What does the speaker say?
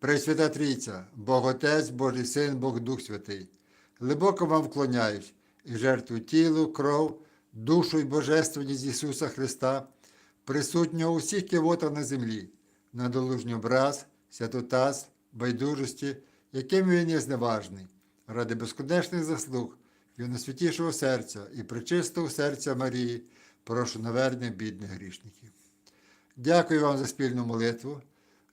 Пресвята Трійця, Бог Отець, Божий Син, Бог Дух Святий, глибоко вам вклоняюсь і жертву тілу, кров, душу і божественність Ісуса Христа, присутнього у всіх кивотах на землі, на долужній образ, святотаз, байдужості, яким він є зневажний, ради безконечних заслуг Його найсвятішого серця і причистого серця Марії, прошу навернення бідних грішників. Дякую вам за спільну молитву.